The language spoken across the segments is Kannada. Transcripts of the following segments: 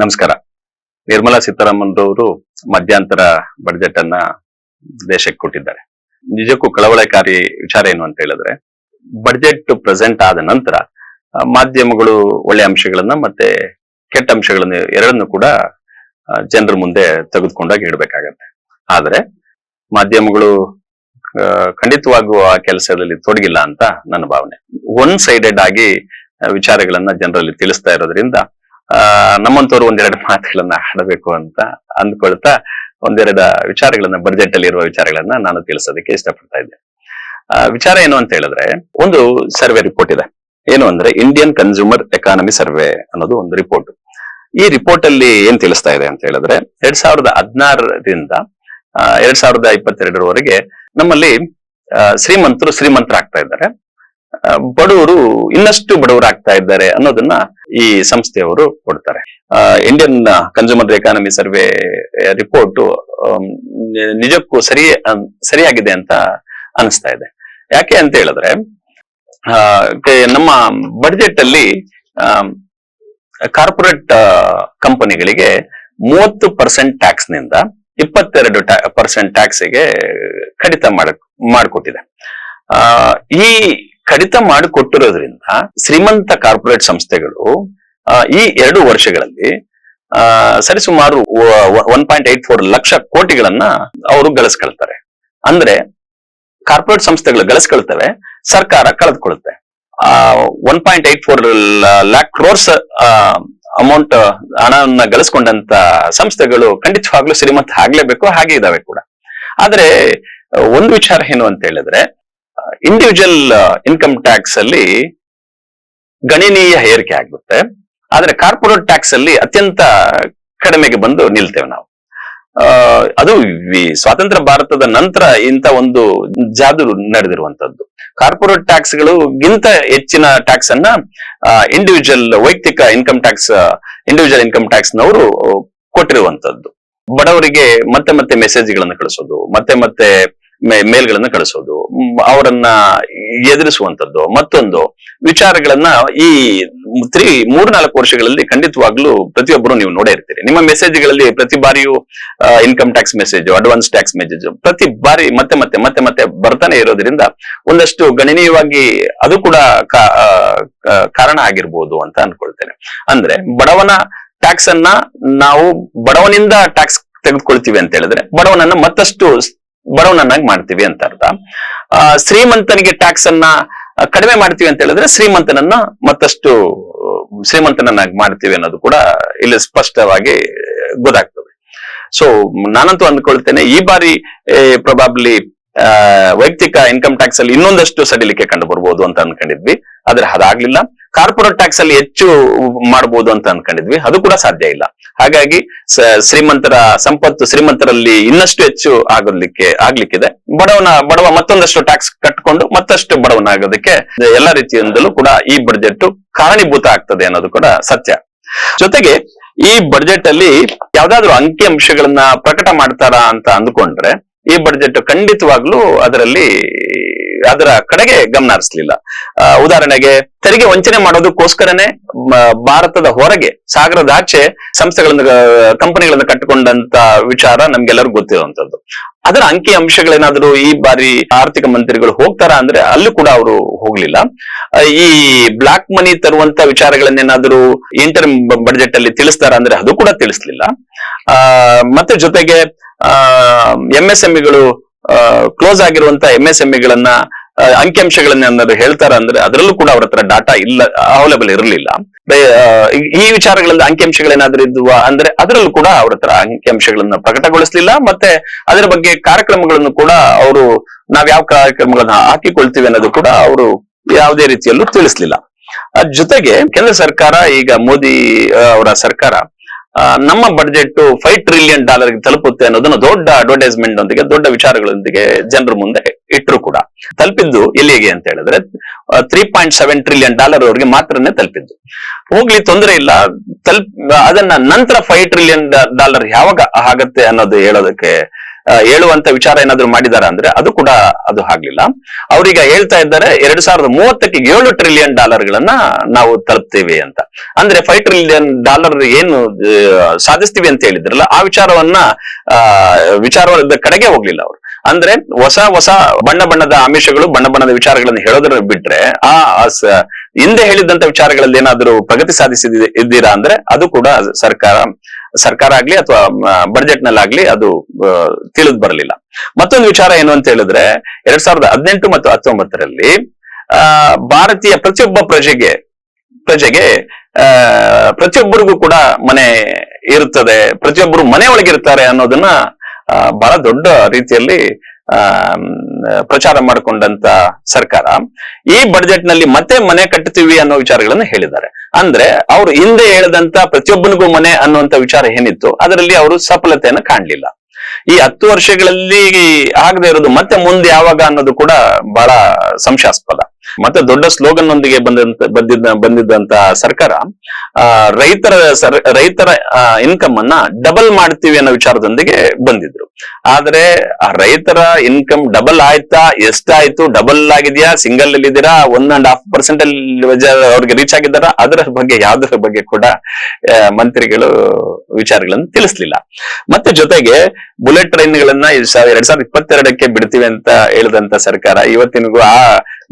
ನಮಸ್ಕಾರ. ನಿರ್ಮಲಾ ಸೀತಾರಾಮನ್ ರವರು ಮಧ್ಯಂತರ ಬಡ್ಜೆಟ್ ಅನ್ನ ದೇಶಕ್ಕೆ ಕೊಟ್ಟಿದ್ದಾರೆ. ನಿಜಕ್ಕೂ ಕಳವಳಕಾರಿ ವಿಚಾರ ಏನು ಅಂತ ಹೇಳಿದ್ರೆ ಬಡ್ಜೆಟ್ ಪ್ರೆಸೆಂಟ್ ಆದ ನಂತರ ಮಾಧ್ಯಮಗಳು ಒಳ್ಳೆ ಅಂಶಗಳನ್ನ ಮತ್ತೆ ಕೆಟ್ಟ ಅಂಶಗಳನ್ನ ಎರಡನ್ನು ಕೂಡ ಜನರ ಮುಂದೆ ತೆಗೆದುಕೊಂಡಾಗ ಇಡಬೇಕಾಗತ್ತೆ. ಆದ್ರೆ ಮಾಧ್ಯಮಗಳು ಆ, ಖಂಡಿತವಾಗೂ ಆ ಕೆಲಸದಲ್ಲಿ ತೊಡಗಿಲ್ಲ ಅಂತ ನನ್ನ ಭಾವನೆ. ಒನ್ ಸೈಡೆಡ್ ಆಗಿ ವಿಚಾರಗಳನ್ನ ಜನರಲ್ಲಿ ತಿಳಿಸ್ತಾ ಇರೋದ್ರಿಂದ ಆ ನಮ್ಮಂತವ್ರು ಒಂದೆರಡು ಮಾತುಗಳನ್ನ ಆಡಬೇಕು ಅಂತ ಅಂದ್ಕೊಳ್ತಾ ಒಂದೆರಡು ವಿಚಾರಗಳನ್ನ ಬಜೆಟ್ ಅಲ್ಲಿ ಇರುವ ವಿಚಾರಗಳನ್ನ ನಾನು ತಿಳಿಸೋದಕ್ಕೆ ಇಷ್ಟಪಡ್ತಾ ಇದ್ದೆ. ಆ, ವಿಚಾರ ಏನು ಅಂತ ಹೇಳಿದ್ರೆ ಒಂದು ಸರ್ವೆ ರಿಪೋರ್ಟ್ ಇದೆ. ಏನು ಅಂದ್ರೆ ಇಂಡಿಯನ್ ಕನ್ಸ್ಯೂಮರ್ ಎಕಾನಮಿ ಸರ್ವೆ ಅನ್ನೋದು ಒಂದು ರಿಪೋರ್ಟ್ ಈ ರಿಪೋರ್ಟ್ ಅಲ್ಲಿ ಏನ್ ತಿಳಿಸ್ತಾ ಇದೆ ಅಂತ ಹೇಳಿದ್ರೆ ಎರಡ್ ಸಾವಿರದ ಹದಿನಾರರಿಂದ ಎರಡ್ ಸಾವಿರದ ಇಪ್ಪತ್ತೆರಡರವರೆಗೆ ನಮ್ಮಲ್ಲಿ ಶ್ರೀಮಂತರು ಶ್ರೀಮಂತರಾಗ್ತಾ ಇದ್ದಾರೆ. ಬಡವರು ಇನ್ನಷ್ಟು ಬಡವರಾಗ್ತಾ ಇದ್ದಾರೆ ಅನ್ನೋದನ್ನ ಈ ಸಂಸ್ಥೆಯವರು ಕೊಡ್ತಾರೆ. Indian consumer economy survey report ನಿಜಕ್ಕೂ ಸರಿ ಸರಿಯಾಗಿದೆ ಅಂತ ಅನಿಸ್ತಾ ಇದೆ. ಯಾಕೆ ಅಂತ ಹೇಳಿದ್ರೆ ನಮ್ಮ ಬಡ್ಜೆಟ್ ಅಲ್ಲಿ ಕಾರ್ಪೊರೇಟ್ ಕಂಪನಿಗಳಿಗೆ ಮೂವತ್ತು ಪರ್ಸೆಂಟ್ ಟ್ಯಾಕ್ಸ್ನಿಂದ ಇಪ್ಪತ್ತೆರಡು ಪರ್ಸೆಂಟ್ ಟ್ಯಾಕ್ಸ್ಗೆ ಕಡಿತ ಮಾಡ ಮಾಡಿಕೊಟ್ಟಿದೆ. ಈ ಕಡಿತ ಮಾಡಿಕೊಟ್ಟಿರೋದ್ರಿಂದ ಶ್ರೀಮಂತ ಕಾರ್ಪೊರೇಟ್ ಸಂಸ್ಥೆಗಳು ಆ, ಈ ಎರಡು ವರ್ಷಗಳಲ್ಲಿ ಆ, ಸರಿಸುಮಾರು one point eight four lakh ಕೋಟಿಗಳನ್ನ ಅವರು ಗಳಿಸ್ಕೊಳ್ತಾರೆ. ಅಂದ್ರೆ ಕಾರ್ಪೊರೇಟ್ ಸಂಸ್ಥೆಗಳು ಗಳಿಸ್ಕೊಳ್ತವೆ ಸರ್ಕಾರ ಕಳೆದುಕೊಳ್ಳುತ್ತೆ. One point eight four lakh crores amount ಹಣವನ್ನ ಗಳಿಸ್ಕೊಂಡಂತ ಸಂಸ್ಥೆಗಳು ಖಂಡಿತವಾಗ್ಲೂ ಶ್ರೀಮಂತ ಆಗ್ಲೇಬೇಕು ಹಾಗೆ ಇದಾವೆ ಕೂಡ. ಆದ್ರೆ ಆ, ಒಂದು ವಿಚಾರ ಏನು ಅಂತ ಹೇಳಿದ್ರೆ ಇಂಡಿವಿಜುವಲ್ ಇನ್ಕಮ್ ಟ್ಯಾಕ್ಸ್ ಅಲ್ಲಿ ಗಣನೀಯ ಏರಿಕೆ ಆಗುತ್ತೆ ಆದ್ರೆ ಕಾರ್ಪೊರೇಟ್ ಟ್ಯಾಕ್ಸ್ ಅಲ್ಲಿ ಅತ್ಯಂತ ಕಡಿಮೆಗೆ ಬಂದು ನಿಲ್ತೇವೆ ನಾವು. ಅದು ಸ್ವಾತಂತ್ರ್ಯ ಭಾರತದ ನಂತರ ಇಂತ ಒಂದು ಜಾದು ನಡೆದಿರುವಂತದ್ದು ಕಾರ್ಪೊರೇಟ್ ಟ್ಯಾಕ್ಸ್ಗಳು ಗಿಂತ ಹೆಚ್ಚಿನ ಟ್ಯಾಕ್ಸ್ ಅನ್ನ ಇಂಡಿವಿಜುವಲ್ ವೈಯಕ್ತಿಕ income tax individual income tax ನವರು ಕೊಟ್ಟಿರುವಂತದ್ದು ಬಡವರಿಗೆ ಮತ್ತೆ ಮತ್ತೆ ಮೆಸೇಜ್ಗಳನ್ನು ಕಳಿಸೋದು, ಮತ್ತೆ ಮತ್ತೆ ಮೇಲ್ಗಳನ್ನ ಕಳಿಸೋದು ಅವರನ್ನ ಎದುರಿಸುವಂತದ್ದು ಮತ್ತೊಂದು ವಿಚಾರಗಳನ್ನ ಈ ತ್ರೀ ಮೂರ್ನಾಲ್ಕು ವರ್ಷಗಳಲ್ಲಿ ಖಂಡಿತವಾಗ್ಲೂ ಪ್ರತಿಯೊಬ್ಬರು ನೀವು ನೋಡೇ ಇರ್ತೀರಿ. ನಿಮ್ಮ ಮೆಸೇಜ್ಗಳಲ್ಲಿ ಪ್ರತಿ ಬಾರಿಯೂ income tax message advance tax message ಪ್ರತಿ ಬಾರಿ ಮತ್ತೆ ಮತ್ತೆ ಮತ್ತೆ ಮತ್ತೆ ಬರ್ತಾನೆ ಇರೋದ್ರಿಂದ ಒಂದಷ್ಟು ಗಣನೀಯವಾಗಿ ಅದು ಕೂಡ ಕಾರಣ ಆಗಿರ್ಬೋದು ಅಂತ ಅನ್ಕೊಳ್ತೇನೆ. ಅಂದ್ರೆ ಬಡವನ ಟ್ಯಾಕ್ಸ್ ಅನ್ನ ನಾವು ಬಡವನಿಂದ ಟ್ಯಾಕ್ಸ್ ತೆಗೆದುಕೊಳ್ತೀವಿ ಅಂತ ಹೇಳಿದ್ರೆ ಬಡವನನ್ನ ಮತ್ತಷ್ಟು ಬಡವನನ್ನಾಗಿ ಮಾಡ್ತೀವಿ ಅಂತ ಅರ್ಥ. ಶ್ರೀಮಂತನಿಗೆ ಟ್ಯಾಕ್ಸ್ ಅನ್ನ ಕಡಿಮೆ ಮಾಡ್ತೀವಿ ಅಂತ ಹೇಳಿದ್ರೆ ಶ್ರೀಮಂತನನ್ನ ಮತ್ತಷ್ಟು, ಶ್ರೀಮಂತನನ್ನಾಗಿ ಮಾಡ್ತೀವಿ ಅನ್ನೋದು ಕೂಡ ಇಲ್ಲಿ ಸ್ಪಷ್ಟವಾಗಿ ಗೊತ್ತಾಗ್ತದೆ. ಸೊ ನಾನಂತೂ ಅಂದ್ಕೊಳ್ತೇನೆ, ಈ ಬಾರಿ ಪ್ರೊಬಾಬ್ಲಿ ವೈಯಕ್ತಿಕ ಇನ್ಕಮ್ ಟ್ಯಾಕ್ಸ್ ಅಲ್ಲಿ ಇನ್ನೊಂದಷ್ಟು ಸಡಿಲಿಕೆ ಕಂಡು ಬರ್ಬೋದು ಅಂತ ಅನ್ಕೊಂಡಿದ್ವಿ. ಆದ್ರೆ ಅದಾಗ್ಲಿಲ್ಲ. ಕಾರ್ಪೊರೇಟ್ ಟ್ಯಾಕ್ಸ್ ಅಲ್ಲಿ ಹೆಚ್ಚು ಮಾಡಬಹುದು ಅಂತ ಅನ್ಕೊಂಡಿದ್ವಿ. ಅದು ಕೂಡ ಸಾಧ್ಯ ಇಲ್ಲ. ಹಾಗಾಗಿ ಶ್ರೀಮಂತರ, ಸಂಪತ್ತು ಶ್ರೀಮಂತರಲ್ಲಿ ಇನ್ನಷ್ಟು ಹೆಚ್ಚು ಆಗಲಿಕ್ಕೆ ಆಗ್ಲಿಕ್ಕಿದೆ. ಬಡವನ, ಬಡವ ಮತ್ತೊಂದಷ್ಟು ಟ್ಯಾಕ್ಸ್ ಕಟ್ಕೊಂಡು ಮತ್ತಷ್ಟು ಬಡವನ ಆಗೋದಕ್ಕೆ ಎಲ್ಲ ರೀತಿಯಿಂದಲೂ ಕೂಡ ಈ ಬಡ್ಜೆಟ್ ಕಾರಣೀಭೂತ ಆಗ್ತದೆ ಅನ್ನೋದು ಕೂಡ ಸತ್ಯ. ಜೊತೆಗೆ ಈ ಬಡ್ಜೆಟ್ ಅಲ್ಲಿ ಯಾವ್ದಾದ್ರು ಅಂಕಿ ಅಂಶಗಳನ್ನ ಪ್ರಕಟ ಮಾಡ್ತಾರಾ ಅಂತ ಅಂದ್ಕೊಂಡ್ರೆ ಈ ಬಡ್ಜೆಟ್ ಖಂಡಿತವಾಗ್ಲೂ ಅದರಲ್ಲಿ ಅದರ ಕಡೆಗೆ ಗಮನ ಹರಿಸಲಿಲ್ಲ. ಉದಾಹರಣೆಗೆ ತೆರಿಗೆ ವಂಚನೆ ಮಾಡೋದಕ್ಕೋಸ್ಕರನೇ ಭಾರತದ ಹೊರಗೆ ಸಾಗರದಾಚೆ ಸಂಸ್ಥೆಗಳನ್ನ ಕಂಪನಿಗಳನ್ನ ಕಟ್ಟಿಕೊಂಡಂತ ವಿಚಾರ ನಮ್ಗೆಲ್ಲರಿಗೂ ಗೊತ್ತಿರುವಂತದ್ದು. ಅದರ ಅಂಕಿ ಅಂಶಗಳೇನಾದ್ರೂ ಈ ಬಾರಿ ಆರ್ಥಿಕ ಮಂತ್ರಿಗಳು ಹೋಗ್ತಾರಾ ಅಂದ್ರೆ ಅಲ್ಲೂ ಕೂಡ ಅವರು ಹೋಗ್ಲಿಲ್ಲ. ಈ ಬ್ಲಾಕ್ ಮನಿ ತರುವಂತ ವಿಚಾರಗಳನ್ನೇನಾದ್ರೂ ಇಂಟರ್ ಬಡ್ಜೆಟ್ ಅಲ್ಲಿ ತಿಳಿಸ್ತಾರ ಅಂದ್ರೆ ಅದು ಕೂಡ ತಿಳಿಸ್ಲಿಲ್ಲ. ಮತ್ತೆ ಜೊತೆಗೆ ಎಂ ಎಸ್ ಎಂಇಗಳು ಕ್ಲೋಸ್ ಆಗಿರುವಂತ ಎಂ ಎಸ್ ಎಂಇಗಳನ್ನ ಅಂಕಿಅಂಶಗಳನ್ನ ಏನಾದ್ರು ಹೇಳ್ತಾರ ಅಂದ್ರೆ ಅದರಲ್ಲೂ ಕೂಡ ಅವ್ರ ಹತ್ರ ಡಾಟಾ ಇಲ್ಲ ಅವೈಲೇಬಲ್ ಇರಲಿಲ್ಲ. ಈ ವಿಚಾರಗಳಲ್ಲಿ ಅಂಕಿಅಂಶಗಳೇನಾದ್ರೂ ಇದ್ವಾ ಅಂದ್ರೆ ಅದರಲ್ಲೂ ಕೂಡ ಅವ್ರ ಹತ್ರ ಅಂಕಿಅಂಶಗಳನ್ನ ಪ್ರಕಟಗೊಳಿಸ್ಲಿಲ್ಲ. ಮತ್ತೆ ಅದರ ಬಗ್ಗೆ ಕಾರ್ಯಕ್ರಮಗಳನ್ನು ಕೂಡ ಅವರು, ನಾವ್ ಯಾವ ಕಾರ್ಯಕ್ರಮಗಳನ್ನ ಹಾಕಿಕೊಳ್ತೀವಿ ಅನ್ನೋದು ಕೂಡ ಅವರು ಯಾವುದೇ ರೀತಿಯಲ್ಲೂ ತಿಳಿಸ್ಲಿಲ್ಲ. ಜೊತೆಗೆ ಕೇಂದ್ರ ಸರ್ಕಾರ, ಈಗ ಮೋದಿ ಅವರ ಸರ್ಕಾರ ನಮ್ಮ ಬಡ್ಜೆಟ್ ಫೈವ್ ಟ್ರಿಲಿಯನ್ ಡಾಲರ್ ತಲುಪುತ್ತೆ ಅನ್ನೋದನ್ನ ದೊಡ್ಡ ಅಡ್ವರ್ಟೈಸ್ಮೆಂಟ್ ನೊಂದಿಗೆ, ದೊಡ್ಡ ವಿಚಾರಗಳೊಂದಿಗೆ ಜನರ ಮುಂದೆ ಇಟ್ಟರು ಕೂಡ. ತಲುಪಿದ್ದು ಎಲ್ಲಿಗೆ ಅಂತ ಹೇಳಿದ್ರೆ three point seven trillion dollar ಅವರಿಗೆ ಮಾತ್ರನೇ ತಲುಪಿದ್ದು. ಹೋಗ್ಲಿ, ತೊಂದರೆ ಇಲ್ಲ. ತಲುಪ್, ಅದನ್ನ ನಂತರ ಫೈವ್ ಟ್ರಿಲಿಯನ್ ಡಾಲರ್ ಯಾವಾಗ ಆಗತ್ತೆ ಅನ್ನೋದು ಹೇಳೋದಕ್ಕೆ ಹೇಳುವಂತ ವಿಚಾರ ಏನಾದ್ರು ಮಾಡಿದಾರ ಅಂದ್ರೆ ಅದು ಕೂಡ ಅದು ಆಗ್ಲಿಲ್ಲ. ಅವ್ರೀಗ ಹೇಳ್ತಾ ಇದ್ದಾರೆ ಎರಡ್ ಸಾವಿರದ ಮೂವತ್ತಕ್ಕೆ ಏಳು ಟ್ರಿಲಿಯನ್ ಡಾಲರ್ ಗಳನ್ನ ನಾವು ತಲುಪ್ತೇವೆ ಅಂತ. ಅಂದ್ರೆ ಫೈವ್ ಟ್ರಿಲಿಯನ್ ಡಾಲರ್ ಏನು ಸಾಧಿಸ್ತೀವಿ ಅಂತ ಹೇಳಿದ್ರಲ್ಲ, ಆ ವಿಚಾರವನ್ನ, ಆ ವಿಚಾರವಾದ ಕಡೆಗೆ ಹೋಗ್ಲಿಲ್ಲ ಅವರು. ಅಂದ್ರೆ ಹೊಸ ಹೊಸ ಬಣ್ಣ ಬಣ್ಣದ ಆಮಿಷಗಳು, ಬಣ್ಣ ಬಣ್ಣದ ವಿಚಾರಗಳನ್ನು ಹೇಳೋದ್ರ ಬಿಟ್ರೆ, ಆ ಹಿಂದೆ ಹೇಳಿದಂತ ವಿಚಾರಗಳಲ್ಲಿ ಏನಾದ್ರೂ ಪ್ರಗತಿ ಸಾಧಿಸಿದ, ಇದ್ದೀರಾ ಅಂದ್ರೆ ಅದು ಕೂಡ ಸರ್ಕಾರ ಸರ್ಕಾರ ಆಗ್ಲಿ ಅಥವಾ ಬಡ್ಜೆಟ್ ನಲ್ಲಾಗ್ಲಿ ಅದು ತಿಳಿದ್ ಬರಲಿಲ್ಲ. ಮತ್ತೊಂದು ವಿಚಾರ ಏನು ಅಂತ ಹೇಳಿದ್ರೆ, ಎರಡ್ ಸಾವಿರದ ಹದಿನೆಂಟು ಮತ್ತು ಹತ್ತೊಂಬತ್ತರಲ್ಲಿ ಭಾರತೀಯ ಪ್ರತಿಯೊಬ್ಬ ಪ್ರಜೆಗೆ ಪ್ರಜೆಗೆ ಪ್ರತಿಯೊಬ್ಬರಿಗೂ ಕೂಡ ಮನೆ ಇರುತ್ತದೆ, ಪ್ರತಿಯೊಬ್ಬರು ಮನೆ ಒಳಗಿರ್ತಾರೆ ಅನ್ನೋದನ್ನ ಬಹಳ ದೊಡ್ಡ ರೀತಿಯಲ್ಲಿ ಪ್ರಚಾರ ಮಾಡಿಕೊಂಡಂತ ಸರ್ಕಾರ ಈ ಬಜೆಟ್ನಲ್ಲಿ ಮತ್ತೆ ಮನೆ ಕಟ್ಟುತ್ತೀವಿ ಅನ್ನೋ ವಿಚಾರಗಳನ್ನು ಹೇಳಿದ್ದಾರೆ. ಅಂದ್ರೆ ಅವರು ಹಿಂದೆ ಹೇಳಿದಂತ ಪ್ರತಿಯೊಬ್ಬನಿಗೂ ಮನೆ ಅನ್ನುವಂತ ವಿಚಾರ ಏನಿತ್ತು, ಅದರಲ್ಲಿ ಅವರು ಸಫಲತೆಯನ್ನು ಕಾಣಲಿಲ್ಲ. ಈ ಹತ್ತು ವರ್ಷಗಳಲ್ಲಿ ಆಗದೆ ಇರೋದು ಮತ್ತೆ ಮುಂದೆ ಯಾವಾಗ ಅನ್ನೋದು ಕೂಡ ಬಹಳ ಸಂಶಯಾಸ್ಪದ. ಮತ್ತೆ ದೊಡ್ಡ ಸ್ಲೋಗನ್ ಒಂದಿಗೆ ಬಂದಂತ ಬಂದಿದ್ದ ಬಂದಿದ್ದಂತ ಸರ್ಕಾರ ರೈತರ ರೈತರ ಇನ್ಕಮ್ ಅನ್ನ ಡಬಲ್ ಮಾಡ್ತೀವಿ ಅನ್ನೋ ವಿಚಾರದೊಂದಿಗೆ ಬಂದಿದ್ರು. ಆದ್ರೆ ರೈತರ ಇನ್ಕಮ್ ಡಬಲ್ ಆಯ್ತಾ? ಎಷ್ಟಾಯ್ತು? ಡಬಲ್ ಆಗಿದೆಯಾ? ಸಿಂಗಲ್ ಅಲ್ಲಿ ಇದೀರಾ ಒನ್ ಅಂಡ್ ಹಾಫ್ ಪರ್ಸೆಂಟ್ ಅಲ್ಲಿ ಅವ್ರಿಗೆ ರೀಚ್ ಆಗಿದ್ದಾರ? ಅದರ ಬಗ್ಗೆ ಯಾವ್ದರ ಬಗ್ಗೆ ಕೂಡ ಮಂತ್ರಿಗಳು ವಿಚಾರಗಳನ್ನು ತಿಳಿಸ್ಲಿಲ್ಲ. ಮತ್ತೆ ಜೊತೆಗೆ ಬುಲೆಟ್ ಟ್ರೈನ್ಗಳನ್ನ ಎರಡ್ ಸಾವಿರದ ಇಪ್ಪತ್ತೆರಡಕ್ಕೆ ಬಿಡ್ತೀವಿ ಅಂತ ಹೇಳಿದಂತ ಸರ್ಕಾರ, ಇವತ್ತಿನಗೂ ಆ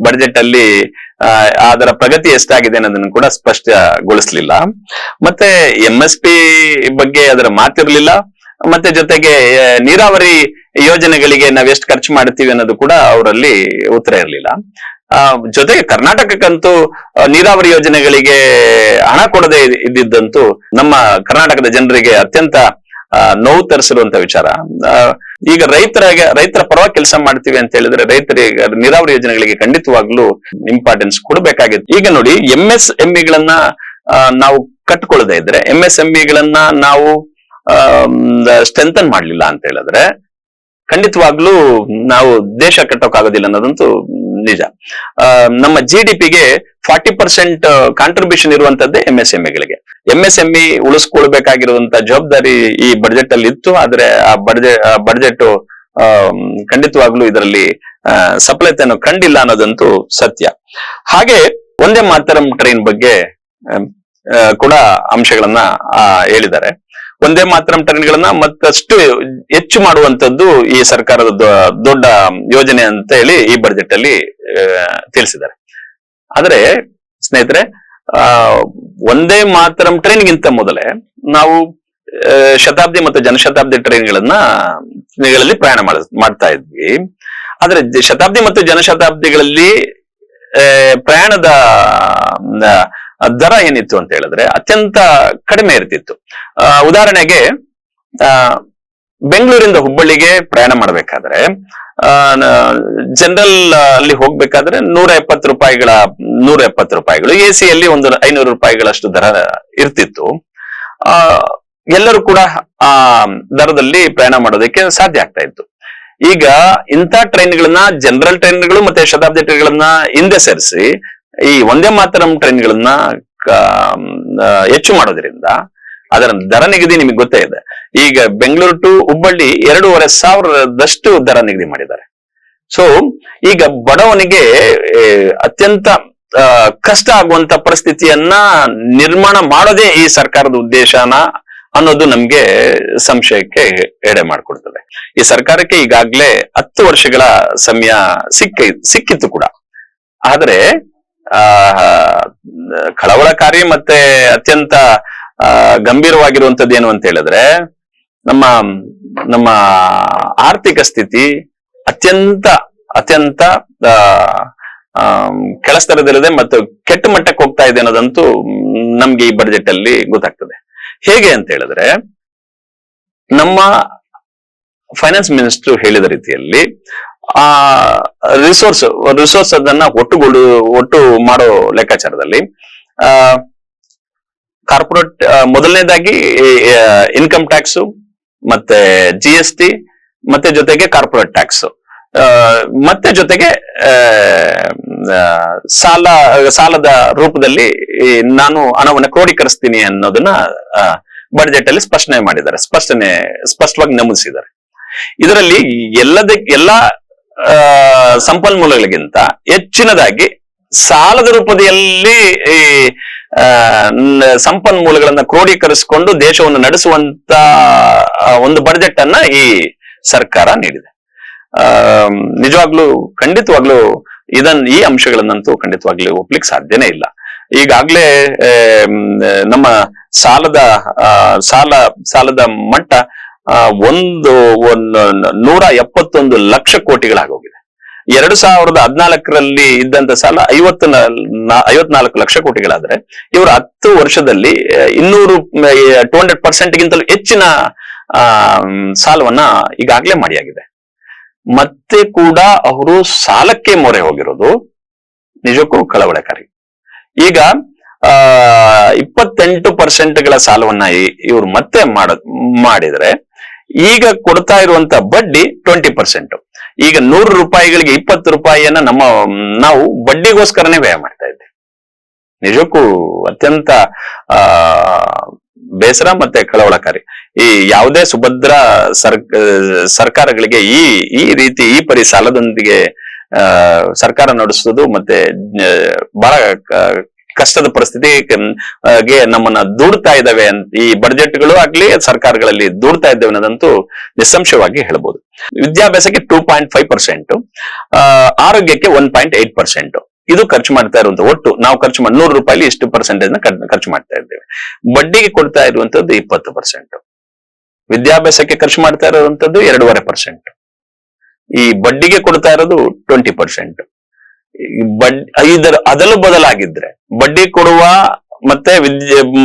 ಬಡ್ಜೆಟ್ ಅಲ್ಲಿ ಅದರ ಪ್ರಗತಿ ಎಷ್ಟಾಗಿದೆ ಅನ್ನೋದನ್ನು ಕೂಡ ಸ್ಪಷ್ಟಗೊಳಿಸ್ಲಿಲ್ಲ. ಮತ್ತೆ ಎಂ ಎಸ್ ಪಿ ಬಗ್ಗೆ ಅದರ ಮಾತಿರ್ಲಿಲ್ಲ. ಮತ್ತೆ ಜೊತೆಗೆ ನೀರಾವರಿ ಯೋಜನೆಗಳಿಗೆ ನಾವ್ ಎಷ್ಟು ಖರ್ಚು ಮಾಡ್ತೀವಿ ಅನ್ನೋದು ಕೂಡ ಅವರಲ್ಲಿ ಉತ್ತರ ಇರಲಿಲ್ಲ. ಜೊತೆಗೆ ಕರ್ನಾಟಕಕ್ಕಂತೂ ನೀರಾವರಿ ಯೋಜನೆಗಳಿಗೆ ಹಣ ಕೊಡದೆ ಇದ್- ಇದ್ದಿದ್ದಂತೂ ನಮ್ಮ ಕರ್ನಾಟಕದ ಜನರಿಗೆ ಅತ್ಯಂತ ಆ, ನೋವು ತರಿಸಿರುವಂತ ವಿಚಾರ. ಈಗ ರೈತರಾಗ ರೈತರ ಪರವಾಗಿ ಕೆಲಸ ಮಾಡ್ತೀವಿ ಅಂತ ಹೇಳಿದ್ರೆ ರೈತರಿಗೆ ನೀರಾವರಿ ಯೋಜನೆಗಳಿಗೆ ಖಂಡಿತವಾಗ್ಲೂ ಇಂಪಾರ್ಟೆನ್ಸ್ ಕೊಡಬೇಕಾಗಿತ್ತು. ಈಗ ನೋಡಿ ಎಂ ಎಸ್ ನಾವು ಕಟ್ಕೊಳ್ಳದೆ ಇದ್ರೆ ಎಂ ಎಸ್ ನಾವು ಸ್ಟ್ರೆಂಥನ್ ಮಾಡ್ಲಿಲ್ಲ ಅಂತ ಹೇಳಿದ್ರೆ ಖಂಡಿತವಾಗ್ಲೂ ನಾವು ದೇಶ ಕಟ್ಟೋಕ್ಕಾಗೋದಿಲ್ಲ ಅನ್ನೋದಂತೂ ನಿಜ. ನಮ್ಮ ಜಿ ಡಿ ಪಿಗೆ ಫಾರ್ಟಿ ಪರ್ಸೆಂಟ್ ಕಾಂಟ್ರಿಬ್ಯೂಷನ್ ಇರುವಂತದ್ದೇ ಎಂ ಎಸ್ ಗಳಿಗೆ ಎಂ ಎಸ್ ಎಂಇ ಉಳಿಸ್ಕೊಳ್ಬೇಕಾಗಿರುವಂತ ಜವಾಬ್ದಾರಿ ಈ ಬಡ್ಜೆಟ್ ಅಲ್ಲಿ ಇತ್ತು. ಆದ್ರೆ ಆ ಬಡ್ಜೆಟ್ ಬಡ್ಜೆಟ್ ಖಂಡಿತವಾಗ್ಲೂ ಇದರಲ್ಲಿ ಸಫಲತೆಯನ್ನು ಕಂಡಿಲ್ಲ ಅನ್ನೋದಂತೂ ಸತ್ಯ. ಹಾಗೆ ಒಂದೇ ಮಾತರಂ ಟ್ರೈನ್ ಬಗ್ಗೆ ಕೂಡ ಅಂಶಗಳನ್ನ ಹೇಳಿದ್ದಾರೆ. ಒಂದೇ ಮಾತರಂ ಟ್ರೈನ್ಗಳನ್ನ ಮತ್ತಷ್ಟು ಹೆಚ್ಚು ಮಾಡುವಂತದ್ದು ಈ ಸರ್ಕಾರದ ದೊಡ್ಡ ಯೋಜನೆ ಅಂತ ಹೇಳಿ ಈ ಬಡ್ಜೆಟ್ ಅಲ್ಲಿ ತಿಳಿಸಿದ್ದಾರೆ. ಆದ್ರೆ, ಸ್ನೇಹಿತರೆ ಆ, ಒಂದೇ ಮಾತರಂ ಟ್ರೈನ್ಗಿಂತ ಮೊದಲೇ ನಾವು ಶತಾಬ್ದಿ ಮತ್ತು ಜನಶತಾಬ್ದಿ ಟ್ರೈನ್ಗಳನ್ನ ಗಳಲ್ಲಿ ಪ್ರಯಾಣ ಮಾಡ- ಮಾಡ್ತಾ ಇದ್ವಿ. ಆದ್ರೆ ಶತಾಬ್ದಿ ಮತ್ತು ಜನಶತಾಬ್ದಿಗಳಲ್ಲಿ ಪ್ರಯಾಣದ ದರ ಏನಿತ್ತು ಅಂತ ಹೇಳಿದ್ರೆ ಅತ್ಯಂತ ಕಡಿಮೆ ಇರ್ತಿತ್ತು. ಉದಾಹರಣೆಗೆ ಬೆಂಗಳೂರಿಂದ ಹುಬ್ಬಳ್ಳಿಗೆ ಪ್ರಯಾಣ ಮಾಡಬೇಕಾದ್ರೆ ಜನರಲ್ ಅಲ್ಲಿ ಹೋಗ್ಬೇಕಾದ್ರೆ ನೂರ ಎಪ್ಪತ್ತು ರೂಪಾಯಿಗಳ, ನೂರ ಎಪ್ಪತ್ತು ರೂಪಾಯಿಗಳು. ಎ ಅಲ್ಲಿ ಒಂದು ಐನೂರು ರೂಪಾಯಿಗಳಷ್ಟು ದರ ಇರ್ತಿತ್ತು. ಆ, ಎಲ್ಲರೂ ಕೂಡ, ಆ, ದರದಲ್ಲಿ ಪ್ರಯಾಣ ಮಾಡೋದಕ್ಕೆ ಸಾಧ್ಯ ಆಗ್ತಾ ಇತ್ತು. ಈಗ ಇಂಥ ಟ್ರೈನ್ಗಳನ್ನ ಜನರಲ್ ಟ್ರೈನ್ಗಳು ಮತ್ತೆ ಶತಾಬ್ದಿ ಟ್ರೈನ್ಗಳನ್ನ ಹಿಂದೆ ಸೇರಿಸಿ, ಈ ಒಂದೇ ಮಾತರಂ ಟ್ರೈನ್ಗಳನ್ನ ಹೆಚ್ಚು ಮಾಡೋದ್ರಿಂದ ಅದರ ದರ ನಿಗದಿ ನಿಮಗೆ ಗೊತ್ತೇ ಇದೆ. ಈಗ ಬೆಂಗಳೂರು ಟು ಹುಬ್ಬಳ್ಳಿ ಎರಡೂವರೆ ಸಾವಿರದಷ್ಟು ದರ ನಿಗದಿ ಮಾಡಿದ್ದಾರೆ. ಸೊ ಈಗ ಬಡವನಿಗೆ ಅತ್ಯಂತ ಕಷ್ಟ ಆಗುವಂತ ಪರಿಸ್ಥಿತಿಯನ್ನ ನಿರ್ಮಾಣ ಮಾಡೋದೇ ಈ ಸರ್ಕಾರದ ಉದ್ದೇಶನ ಅನ್ನೋದು ನಮ್ಗೆ ಸಂಶಯಕ್ಕೆ ಎಡೆ ಮಾಡಿಕೊಡ್ತದೆ. ಈ ಸರ್ಕಾರಕ್ಕೆ ಈಗಾಗ್ಲೇ ಹತ್ತು ವರ್ಷಗಳ ಸಮಯ ಸಿಕ್ಕ, ಸಿಕ್ಕಿತ್ತು ಕೂಡ. ಆದ್ರೆ ಕಳವಳಕಾರಿ ಮತ್ತೆ ಅತ್ಯಂತ ಗಂಭೀರವಾಗಿರುವಂತದ್ದು ಏನು ಅಂತ ಹೇಳಿದ್ರೆ ನಮ್ಮ ನಮ್ಮ ಆರ್ಥಿಕ ಸ್ಥಿತಿ ಅತ್ಯಂತ ಅತ್ಯಂತ ಕೆಳಸ್ತರದಲ್ಲಿದೆ ಮತ್ತು ಕೆಟ್ಟ ಮಟ್ಟಕ್ಕೆ ಹೋಗ್ತಾ ಇದೆ ಅನ್ನೋದಂತೂ ನಮ್ಗೆ ಈ ಬಜೆಟ್ ಅಲ್ಲಿ ಗೊತ್ತಾಗ್ತದೆ. ಹೇಗೆ ಅಂತ ಹೇಳಿದ್ರೆ, ನಮ್ಮ ಫೈನಾನ್ಸ್ ಮಿನಿಸ್ಟರ್ ಹೇಳಿದ ರೀತಿಯಲ್ಲಿ, ಆ ರಿಸೋರ್ಸ್ ರಿಸೋರ್ಸ್ ಅದನ್ನ ಒಟ್ಟುಗೂಡು ಒಟ್ಟು ಮಾಡೋ ಲೆಕ್ಕಾಚಾರದಲ್ಲಿ, ಆ ಕಾರ್ಪೊರೇಟ್ ಮೊದಲನೇದಾಗಿ ಇನ್ಕಮ್ ಟ್ಯಾಕ್ಸ್ ಮತ್ತೆ ಜಿ ಎಸ್ ಟಿ ಮತ್ತೆ ಜೊತೆಗೆ ಕಾರ್ಪೊರೇಟ್ ಟ್ಯಾಕ್ಸ್ ಮತ್ತೆ ಜೊತೆಗೆ ಸಾಲ, ಸಾಲದ ರೂಪದಲ್ಲಿ ನಾನು ಹಣವನ್ನು ಕ್ರೋಢೀಕರಿಸ್ತೀನಿ ಅನ್ನೋದನ್ನ ಬಡ್ಜೆಟ್ ಅಲ್ಲಿ ಸ್ಪಷ್ಟನೆ ಮಾಡಿದ್ದಾರೆ. ಸ್ಪಷ್ಟನೆ, ಸ್ಪಷ್ಟವಾಗಿ ನಮೂದಿಸಿದ್ದಾರೆ. ಇದರಲ್ಲಿ ಎಲ್ಲದ, ಎಲ್ಲಾ ಸಂಪನ್ಮೂಲಗಳಿಗಿಂತ ಹೆಚ್ಚಿನದಾಗಿ ಸಾಲದ ರೂಪದಲ್ಲಿ ಈ ಸಂಪನ್ಮೂಲಗಳನ್ನ ಕ್ರೋಢೀಕರಿಸಿಕೊಂಡು ದೇಶವನ್ನು ನಡೆಸುವಂತ ಒಂದು ಬಜೆಟ್ ಅನ್ನ ಈ ಸರ್ಕಾರ ನೀಡಿದೆ. ಆ, ನಿಜವಾಗ್ಲೂ ಖಂಡಿತವಾಗ್ಲೂ ಇದನ್ ಈ ಅಂಶಗಳನ್ನಂತೂ ಖಂಡಿತವಾಗ್ಲೂ ಒಪ್ಲಿಕ್ಕೆ ಸಾಧ್ಯನೇ ಇಲ್ಲ. ಈಗಾಗ್ಲೇ ನಮ್ಮ ಸಾಲದ ಸಾಲ, ಸಾಲದ ಮಟ್ಟ ಒಂದು ಒಂದು, ನೂರ ಎಪ್ಪತ್ತೊಂದು ಲಕ್ಷ ಕೋಟಿಗಳಾಗೋಗಿದೆ. ಎರಡು ಸಾವಿರದ ಹದಿನಾಲ್ಕರಲ್ಲಿ ಇದ್ದಂತ ಸಾಲ ಐವತ್ತು ಐವತ್ನಾಲ್ಕು ಲಕ್ಷ ಕೋಟಿಗಳಾದ್ರೆ ಇವರು ಹತ್ತು ವರ್ಷದಲ್ಲಿ ಇನ್ನೂರು ಟೂ ಹಂಡ್ರೆಡ್ ಪರ್ಸೆಂಟ್ ಗಿಂತಲೂ ಹೆಚ್ಚಿನ ಆ, ಸಾಲವನ್ನ ಈಗಾಗಲೇ ಮಾಡಿಯಾಗಿದೆ ಮತ್ತೆ ಕೂಡ ಅವರು ಸಾಲಕ್ಕೆ ಮೊರೆ ಹೋಗಿರೋದು ನಿಜಕ್ಕೂ ಕಳವಳಕಾರಿ. ಈಗ ಆ ಇಪ್ಪತ್ತೆಂಟು ಪರ್ಸೆಂಟ್ಗಳ ಸಾಲವನ್ನ ಇವ್ರು ಮತ್ತೆ ಮಾಡ ಮಾಡಿದ್ರೆ ಈಗ ಕೊಡ್ತಾ ಇರುವಂತ ಬಡ್ಡಿ ಟ್ವೆಂಟಿ ಪರ್ಸೆಂಟ್. ಈಗ ನೂರು ರೂಪಾಯಿಗಳಿಗೆ ಇಪ್ಪತ್ತು ರೂಪಾಯಿಯನ್ನ ನಮ್ಮ ನಾವು ಬಡ್ಡಿಗೋಸ್ಕರನೇ ವ್ಯಯ ಮಾಡ್ತಾ ಇದ್ದೇವೆ ನಿಜಕ್ಕೂ ಅತ್ಯಂತ ಆ ಬೇಸರ ಮತ್ತೆ ಕಳವಳಕಾರಿ. ಈ ಯಾವುದೇ ಸುಭದ್ರ ಸರ್ ಸರ್ಕಾರಗಳಿಗೆ ಈ ಈ ರೀತಿ, ಈ ಪರಿ ಸಾಲದೊಂದಿಗೆ ಸರ್ಕಾರ ನಡೆಸೋದು ಮತ್ತೆ ಬಹಳ ಕಷ್ಟದ ಪರಿಸ್ಥಿತಿ. ಗೆ ನಮ್ಮನ್ನ ದೂಡ್ತಾ ಇದ್ದಾವೆ ಈ ಬಡ್ಜೆಟ್ಗಳು ಆಗ್ಲಿ, ಸರ್ಕಾರಗಳಲ್ಲಿ ದೂಡ್ತಾ ಇದ್ದೇವೆ ಅನ್ನೋದಂತೂ ನಿಸ್ಸಂಶಯವಾಗಿ ಹೇಳ್ಬೋದು. ವಿದ್ಯಾಭ್ಯಾಸಕ್ಕೆ ಟೂ ಪಾಯಿಂಟ್ ಫೈವ್ ಪರ್ಸೆಂಟ್ ಆರೋಗ್ಯಕ್ಕೆ ಒನ್ ಪಾಯಿಂಟ್ ಏಟ್ ಪರ್ಸೆಂಟ್ ಇದು ಖರ್ಚು ಮಾಡ್ತಾ ಇರುವಂತ ಒಟ್ಟು ನಾವು ಖರ್ಚು ಮಾಡಿ ನೂರು ರೂಪಾಯಿ ಇಷ್ಟು ಪರ್ಸೆಂಟೇಜ್ ಖರ್ಚು ಮಾಡ್ತಾ ಇದ್ದೇವೆ. ಬಡ್ಡಿಗೆ ಕೊಡ್ತಾ ಇರುವಂತದ್ದು ಇಪ್ಪತ್ತು ಪರ್ಸೆಂಟ್ ವಿದ್ಯಾಭ್ಯಾಸಕ್ಕೆ ಖರ್ಚು ಮಾಡ್ತಾ ಇರುವಂತದ್ದು ಎರಡೂವರೆ ಪರ್ಸೆಂಟ್ ಈ ಬಡ್ಡಿಗೆ ಕೊಡ್ತಾ ಇರೋದು ಟ್ವೆಂಟಿ ಪರ್ಸೆಂಟ್ ಇದರ ಅದಲು ಬದಲಾಗಿದ್ರೆ ಬಡ್ಡಿ ಕೊಡುವ ಮತ್ತೆ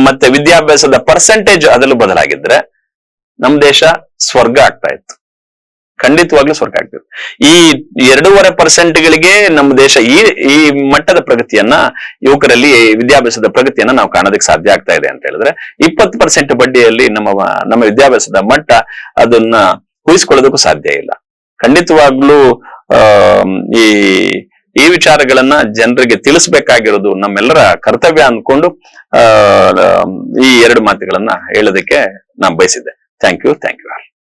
ಮತ್ತೆ ವಿದ್ಯಾಭ್ಯಾಸದ ಪರ್ಸೆಂಟೇಜ್ ಅದಲು ಬದಲಾಗಿದ್ರೆ ನಮ್ ದೇಶ ಸ್ವರ್ಗ ಆಗ್ತಾ ಇತ್ತು. ಖಂಡಿತವಾಗ್ಲೂ ಸ್ವರ್ಗ ಆಗ್ತದೆ. ಈ ಎರಡೂವರೆ ಪರ್ಸೆಂಟ್ಗಳಿಗೆ ನಮ್ಮ ದೇಶ ಈ ಈ ಮಟ್ಟದ ಪ್ರಗತಿಯನ್ನ, ಯುವಕರಲ್ಲಿ ವಿದ್ಯಾಭ್ಯಾಸದ ಪ್ರಗತಿಯನ್ನ ನಾವು ಕಾಣೋದಕ್ಕೆ ಸಾಧ್ಯ ಆಗ್ತಾ ಇದೆ ಅಂತ ಹೇಳಿದ್ರೆ, ಇಪ್ಪತ್ತು ಪರ್ಸೆಂಟ್ ಬಡ್ಡಿಯಲ್ಲಿ ನಮ್ಮ ನಮ್ಮ ವಿದ್ಯಾಭ್ಯಾಸದ ಮಟ್ಟ ಅದನ್ನ ಉಳಿಸ್ಕೊಳ್ಳೋದಕ್ಕೂ ಸಾಧ್ಯ ಇಲ್ಲ. ಖಂಡಿತವಾಗ್ಲೂ ಈ ಈ ವಿಚಾರಗಳನ್ನ ಜನರಿಗೆ ತಿಳಿಸ್ಬೇಕಾಗಿರೋದು ನಮ್ಮೆಲ್ಲರ ಕರ್ತವ್ಯ ಅಂದ್ಕೊಂಡು ಈ ಎರಡು ಮಾತುಗಳನ್ನ ಹೇಳೋದಕ್ಕೆ ನಾನು ಬಯಸಿದ್ದೆ. Thank you thank you